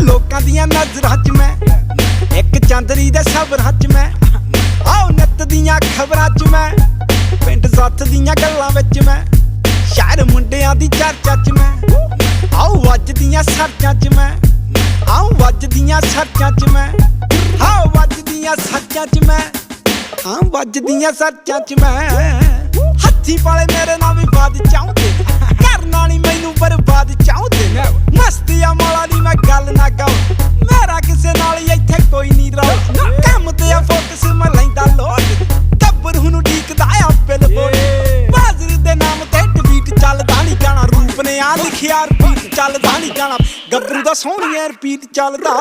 ਲੋਕਾਂ ਦੀਆਂ ਨਜ਼ਰਾਂ 'ਚ ਮੈਂ, ਇੱਕ ਚੰਦਰੀ ਦੇ ਸਬਰਾਂ 'ਚ ਮੈਂ ਆਓ ਨਿੱਤ ਦੀਆਂ ਖਬਰਾਂ 'ਚ ਮੈਂ, ਪਿੰਡ ਸੱਥ ਦੀਆਂ ਗੱਲਾਂ ਵਿੱਚ ਮੈਂ, ਸ਼ਹਿਰ ਮੁੰਡਿਆਂ ਦੀ ਚਰਚਾ 'ਚ ਮੈਂ ਆਓ ਵੱਜਦੀਆਂ ਸਰਚਾਂ 'ਚ ਮੈਂ ਆਓ ਵੱਜਦੀਆਂ ਸਰਚਾਂ 'ਚ ਮੈਂ ਆਓ ਵੱਜਦੀਆਂ ਸੱਚਾਂ 'ਚ ਮੈਂ ਹਾਂ ਵੱਜਦੀਆਂ ਸਰਚਾਂ 'ਚ ਮੈਂ, ਹੱਥੀ ਪਾਲੇ ਮੇਰੇ ਨਾਲ ਵੀ ਬਾਦ ਆ ਲਿਖਿਆ ਰਿਪੀਟ ਚੱਲਦਾ ਨਹੀਂ ਗਾਣਾ ਗੱਭਰੂ ਦਾ ਸੋਹਣੀਆ ਰਿਪੀਟ ਚੱਲਦਾ।